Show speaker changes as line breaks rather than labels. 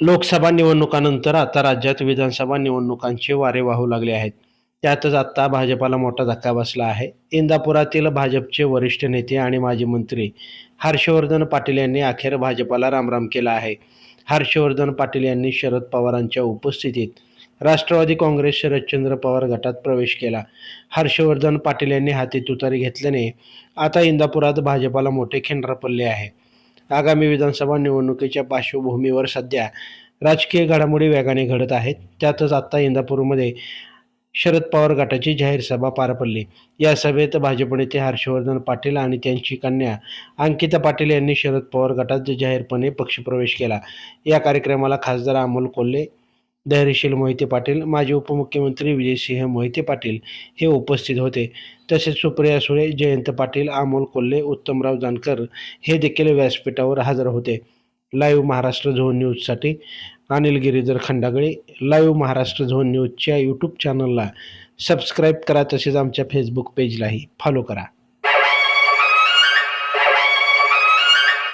लोकसभा निवडणुकानंतर आता राज्यात विधानसभा निवडणुकांचे वारे वाहू लागले आहेत. त्यातच आत्ता भाजपाला मोठा धक्का बसला आहे. इंदापुरातील भाजपचे वरिष्ठ नेते आणि माजी मंत्री हर्षवर्धन पाटील यांनी अखेर भाजपाला रामराम केला आहे. हर्षवर्धन पाटील यांनी शरद पवारांच्या उपस्थितीत राष्ट्रवादी काँग्रेस शरदचंद्र पवार गटात प्रवेश केला. हर्षवर्धन पाटील यांनी हाती तुतारी घेतल्याने आता इंदापुरात भाजपाला मोठे खिंडार पडले आहे. आगामी विधानसभा निवडणुकीच्या पार्श्वभूमीवर सध्या राजकीय घडामोडी वेगाने घडत आहेत. त्यातच आत्ता इंदापूरमध्ये शरद पवार गटाची जाहीर सभा पार पडली. या सभेत भाजप नेते हर्षवर्धन पाटील आणि त्यांची कन्या अंकिता पाटील यांनी शरद पवार गटात जाहीरपणे पक्षप्रवेश केला. या कार्यक्रमाला खासदार अमोल कोल्हे धैर्यशील मोहिते पाटील माजी उपमुख्यमंत्री विजयसिंह मोहिते पाटील हे उपस्थित होते. तसेच सुप्रिया सुळे जयंत पाटील अमोल कोल्हे उत्तमराव जानकर हे देखील व्यासपीठावर हजर होते. लाईव्ह महाराष्ट्र झोन न्यूजसाठी अनिल गिरीधर खंडागळे लाईव्ह महाराष्ट्र झोन न्यूजच्या यूट्यूब चॅनलला सबस्क्राईब करा तसेच आमच्या फेसबुक पेजलाही फॉलो करा.